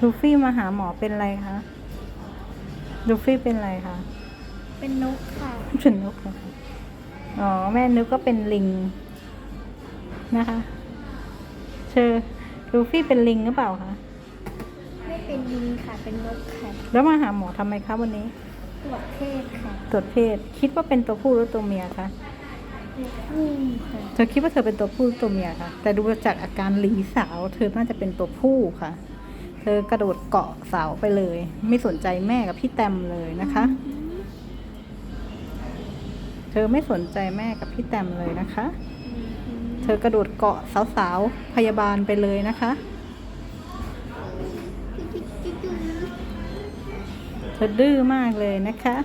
ลูฟี่มาหาหมอเป็นอะไรคะ ลูฟี่เป็นอะไรคะ เป็นนกค่ะ เป็นนกเหรอคะ อ๋อ แม่นึกก็เป็นลิง นะคะ เชอลูฟี่เป็นลิงหรือเปล่าคะ ไม่เป็นลิงค่ะ เป็นนกค่ะ แล้วมาหาหมอทำไมคะวันนี้ ตรวจเพศค่ะ ตรวจเพศ คิดว่าเป็นตัวผู้หรือตัวเมียคะอืมค่ะ เธอคิดว่าเธอเป็นตัวผู้ตัวเมียค่ะ แต่ดูจากอาการหลีสาว เธอน่าจะเป็นตัวผู้ค่ะ เธอกระโดดเกาะเสาไปเลย ไม่สนใจแม่กับพี่แตมเลยนะคะ เธอไม่สนใจแม่กับพี่แตมเลยนะคะ เธอกระโดดเกาะสาวๆพยาบาลไปเลยนะคะ เธอดื้อมากเลยนะคะ